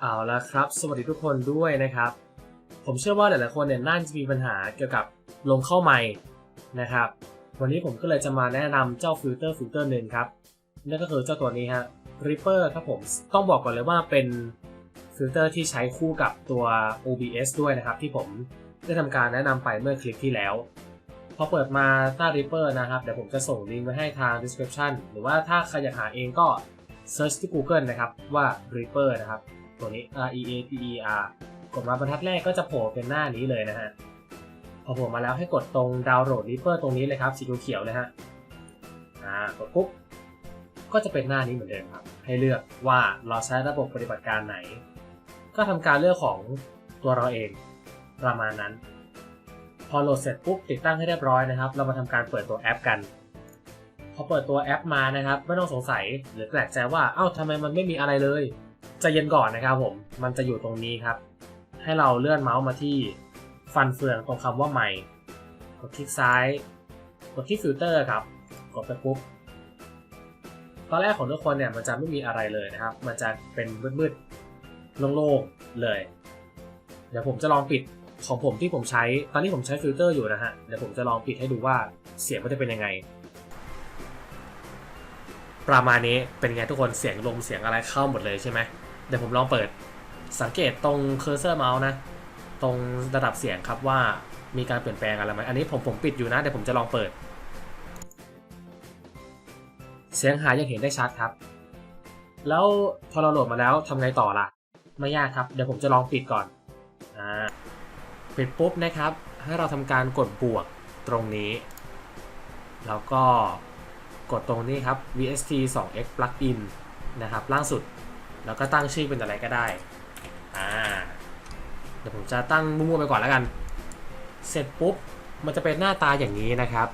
เอาละครับ สวัสดีทุกคนด้วยนะครับ ผมเชื่อว่าหลายๆคนเนี่ยน่าจะมีปัญหาเกี่ยวกับลมเข้าไมค์นะครับ วันนี้ผมก็เลยจะมาแนะนำเจ้าฟิลเตอร์ฟิลเตอร์หนึ่งครับนั่นก็คือเจ้าตัวนี้ฮะ Reaper ครับผมต้องบอกก่อนเลยว่าเป็นฟิลเตอร์ที่ใช้คู่กับตัว OBS ด้วยนะครับ ที่ผมได้ทำการแนะนำไปเมื่อคลิปที่แล้ว พอเปิดมาหน้า Reaper นะครับ เดี๋ยวผมจะส่งลิงก์ไว้ให้ทาง description หรือว่าถ้าใครอยากหาเองก็ search ที่ Google นะครับว่า Reaper นะครับ ตัวนี้ R E A P E R กดมาบรรทัดแรกก็จะโผล่เป็นหน้านี้เลยนะฮะพอโผล่มาแล้วให้กดตรงดาวน์โหลด Reaper ตรงนี้เลยครับสีเขียวๆเลยฮะอ่ากดปุ๊บก็จะเป็นหน้านี้เหมือนเดิมครับ ให้เลือกว่าเราใช้ระบบปฏิบัติการไหน ก็ทำการเลือกของตัวเราเองประมาณนั้น พอโหลดเสร็จปุ๊บติดตั้งให้เรียบร้อยนะครับ เรามาทำการเปิดตัวแอปกันพอเปิดตัวแอปมานะครับ ไม่ต้องสงสัยหรือแปลกใจว่าเอ้าทำไมมันไม่มีอะไรเลย จะเย็นก่อนนะครับผม มันจะอยู่ตรงนี้ครับ ให้เราเลื่อนเมาส์มาที่ฟันเฟืองตรงคำว่าใหม่ กดคลิกซ้าย กดที่ฟิลเตอร์ครับ กดไปปุ๊บ ตอนแรกของทุกคนเนี่ยมันจะไม่มีอะไรเลยนะครับ มันจะเป็นมืดๆโล่งๆเลย เดี๋ยวผมจะลองปิดของผมที่ผมใช้ ตอนนี้ผมใช้ฟิลเตอร์อยู่นะฮะ เดี๋ยวผมจะลองปิดให้ดูว่าเสียงมันจะเป็นยังไง ประมาณนี้เป็นไงทุกคนเสียงลมเสียงอะไรเข้าหมดเลยใช่ไหม เดี๋ยวผมลองเปิด สังเกตตรงเคอร์เซอร์เมาส์นะ ตรงระดับเสียงครับว่ามีการเปลี่ยนแปลงอะไรไหมอันนี้ผมผมปิดอยู่นะ เดี๋ยวผมจะลองเปิด เสียงหายยังเห็นได้ชัดครับ แล้วพอเราโหลดมาแล้วทำไงต่อล่ะ ไม่ยากครับ เดี๋ยวผมจะลองปิดก่อนอ่าปิดปุ๊บนะครับ ให้เราทำการกดบวกตรงนี้ แล้วก็กดตรงนี้ครับ VST 2x plugin นะครับ ล่างสุด แล้วก็ตั้งชื่อเป็นอะไรก็ได้ อ่า เดี๋ยวผมจะตั้งมั่วๆไปก่อนแล้วกัน เสร็จปุ๊บ มันจะเป็นหน้าตาอย่างนี้นะครับ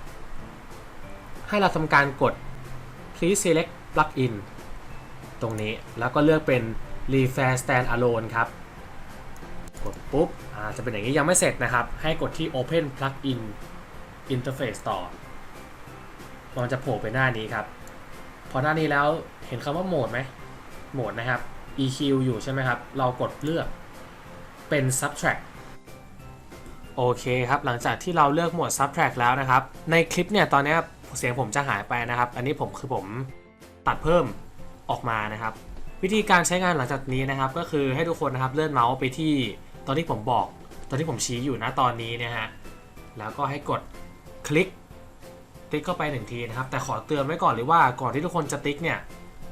ให้เราทำการกด please select plugin ตรงนี้ แล้วก็เลือกเป็น refair stand alone ครับ กดปุ๊บ อ่า จะเป็นอย่างนี้ยังไม่เสร็จนะครับ ให้กดที่ open plugin interface ต่อ มันจะโผล่ไปหน้านี้ครับ พอหน้านี้แล้วเห็นคำว่าโหมดไหมโหมดนะครับ EQ อยู่ใช่ไหมครับ เรากดเลือกเป็น subtract โอเคครับ หลังจากที่เราเลือกหมวด subtract แล้วนะครับ ในคลิปเนี่ยตอนนี้เสียงผมจะหายไปนะครับ อันนี้ผมคือผมตัดเพิ่มออกมานะครับ วิธีการใช้งานหลังจากนี้นะครับ ก็คือให้ทุกคนนะครับเลื่อนเมาส์ไปที่ตอนที่ผมบอก ตอนที่ผมชี้อยู่นะตอนนี้นะฮะ แล้วก็ให้กดคลิกติ๊กเข้าไปหนึ่งทีนะครับ แต่ขอเตือนไว้ก่อนเลยว่าก่อนที่ทุกคนจะติ๊กเนี่ย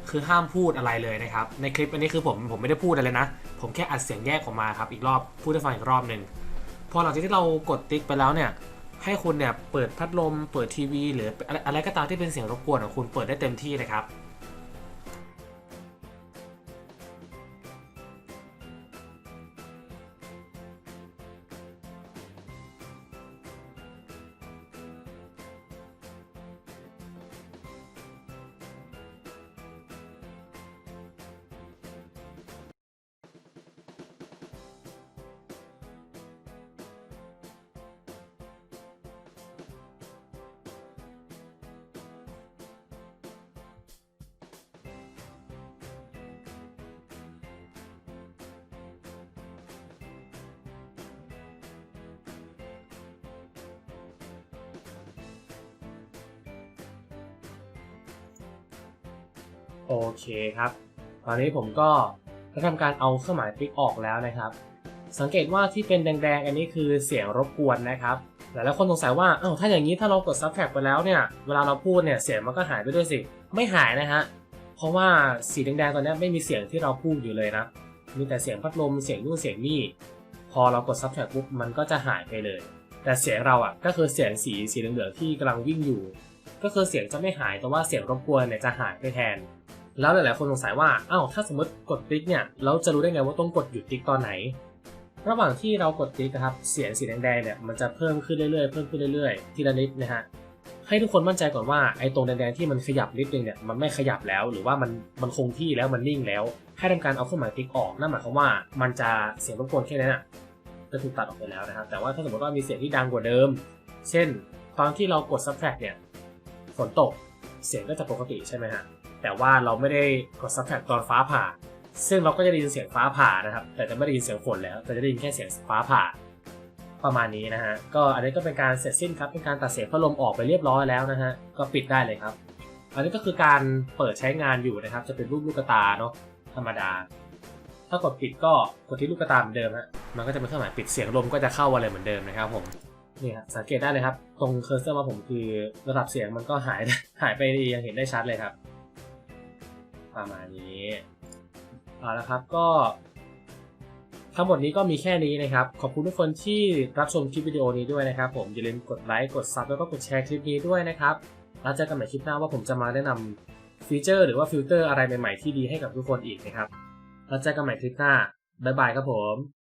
คือห้ามพูดอะไรเลยนะครับ ในคลิปอันนี้คือผมผมไม่ได้พูดอะไรเลยนะ ผมแค่อัดเสียงแยกออกมาครับ อีกรอบพูดให้ฟังอีกรอบหนึ่งพอหลังจากที่เรากดติ๊กไปแล้วเนี่ย ให้คุณเนี่ยเปิดพัดลม เปิดทีวี หรืออะไรอะไรก็ตามที่เป็นเสียงรบกวนของคุณเปิดได้เต็มที่เลยครับ โอเคครับ ตอนนี้ผมก็ได้ทำการเอาเครื่องหมายติ๊กออกแล้วนะครับ สังเกตว่าที่เป็นแดงๆ อันนี้คือเสียงรบกวนนะครับหลายๆคนสงสัยว่าเอ้าถ้าอย่างนี้ถ้าเรากด subtract ไปแล้วเนี่ยเวลาเราพูดเนี่ยเสียงมันก็หายไปด้วยสิ ไม่หายนะฮะเพราะว่าสีแดงๆตอนนี้ไม่มีเสียงที่เราพูดอยู่เลยนะมีแต่เสียงพัดลมเสียงนู่นเสียงนี่พอเรากด subtract ปุ๊บมันก็จะหายไปเลย แต่เสียงเราอะก็คือเสียงสีสีเหลืองๆที่กำลังวิ่งอยู่ ก็คือเสียงจะไม่หายแต่ว่าเสียงรบกวนเนี่ยจะหายไปแทน แล้วหลายๆคนสงสัยว่าอ้าวถ้าสมมติกดติ๊กเนี่ยเราจะรู้ได้ไงว่าต้องกดหยุดติ๊กตอนไหน ระหว่างที่เรากดติ๊กนะครับเสียงสีแดงๆเนี่ยมันจะเพิ่มขึ้นเรื่อยๆเพิ่มขึ้นเรื่อยๆทีละนิดนะฮะให้ทุกคนมั่นใจก่อนว่าไอ้ตรงแดงๆที่มันขยับนิดนึงเนี่ยมันไม่ขยับแล้ว หรือว่ามันมันคงที่แล้วมันนิ่งแล้วให้ทำการเอาเครื่องหมายติ๊กออกนั่นหมายความว่ามันจะเสียงรบกวนแค่นั้นน่ะจะถูกตัดออกไปแล้วนะครับแต่ว่าถ้าสมมติว่ามีเสียงที่ดังกว่าเดิม เช่น ตอนที่เรากด subtract เนี่ยฝนตกเสียงก็จะปกติใช่ไหมฮะ แต่ว่าเราไม่ได้กด subtract ตอนฟ้าผ่า ซึ่งเราก็จะได้ยินเสียงฟ้าผ่านะครับ แต่จะไม่ได้ยินเสียงฝนแล้ว แต่จะได้ยินแค่เสียงฟ้าผ่า ประมาณนี้นะฮะ ก็อันนี้ก็เป็นการเสร็จสิ้นครับ เป็นการตัดเสียงพัดลมออกไปเรียบร้อยแล้วนะฮะ ก็ปิดได้เลยครับ อันนี้ก็คือการเปิดใช้งานอยู่นะครับ จะเป็นรูปลูกตาเนาะ ธรรมดา ถ้ากดปิดก็กดที่ลูกตาเหมือนเดิมฮะ มันก็จะเป็นเครื่องหมายปิดเสียงลมก็จะเข้าอะไรเหมือนเดิมนะครับผมนี่ครับสังเกตได้เลยครับ ตรงเคอร์เซอร์มาผมคือระดับเสียงมันก็หายหายไปยังเห็นได้ชัดเลยครับ ประมาณนี้เอาละครับก็ทั้งหมดนี้ก็มีแค่นี้นะครับ ขอบคุณทุกคนที่รับชมคลิปวิดีโอนี้ด้วยนะครับ ผมอย่าลืมกดไลค์กดซับแล้วก็กดแชร์คลิปนี้ด้วยนะครับแล้วเจอกันใหม่คลิปหน้าว่าผมจะมาแนะนำฟีเจอร์ หรือว่าฟิลเตอร์อะไรใหม่ๆที่ดีให้กับทุกคนอีกนะครับแล้วเจอกันใหม่คลิปหน้าบ๊ายบายครับผม